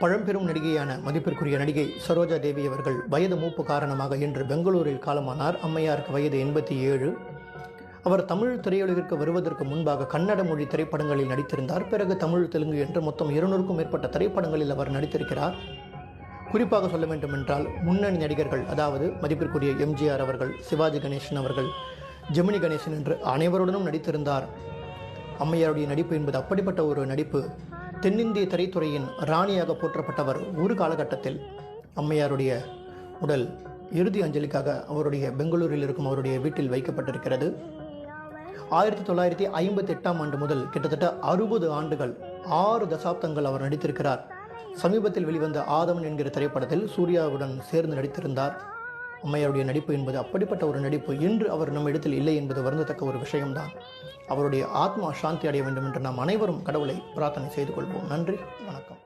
பழம்பெரும் நடிகையான மதிப்பிற்குரிய நடிகை சரோஜா தேவி அவர்கள் வயது மூப்பு காரணமாக இன்று பெங்களூரில் காலமானார். அம்மையாருக்கு வயது எண்பத்தி ஏழு. அவர் தமிழ் திரையுலகிற்கு வருவதற்கு முன்பாக கன்னட மொழி திரைப்படங்களில் நடித்திருந்தார். பிறகு தமிழ் தெலுங்கு என்று மொத்தம் இருநூறுக்கும் மேற்பட்ட திரைப்படங்களில் அவர் நடித்திருக்கிறார். குறிப்பாக சொல்ல வேண்டுமென்றால் முன்னணி நடிகர்கள் அதாவது மதிப்பிற்குரிய எம்ஜிஆர் அவர்கள் சிவாஜி கணேசன் அவர்கள் ஜெமினி கணேசன் என்று அனைவருடனும் நடித்திருந்தார். அம்மையாருடைய நடிப்பு என்பது அப்படிப்பட்ட ஒரு நடிப்பு. தென்னிந்திய திரைத்துறையின் ராணியாக போற்றப்பட்டவர் ஒரு காலகட்டத்தில் அம்மையாருடைய உடல் இறுதி அஞ்சலிக்காக அவருடைய பெங்களூரில் இருக்கும் அவருடைய வீட்டில் வைக்கப்பட்டிருக்கிறது. ஆயிரத்தி தொள்ளாயிரத்தி ஐம்பத்தி எட்டாம் ஆண்டு முதல் கிட்டத்தட்ட அறுபது ஆண்டுகள் ஆறு தசாப்தங்கள் அவர் நடித்திருக்கிறார். சமீபத்தில் வெளிவந்த ஆதவன் என்கிற திரைப்படத்தில் சூர்யாவுடன் சேர்ந்து நடித்திருந்தார். அம்மையாருடைய நடிப்பு என்பது அப்படிப்பட்ட ஒரு நடிப்பு இன்று அவர் நம்ம இடத்தில் இல்லை என்பது வருந்தத்தக்க ஒரு விஷயம்தான். அவருடைய ஆத்மா சாந்தி அடைய வேண்டும் என்று நாம் அனைவரும் கடவுளை பிரார்த்தனை செய்து கொள்வோம். நன்றி. வணக்கம்.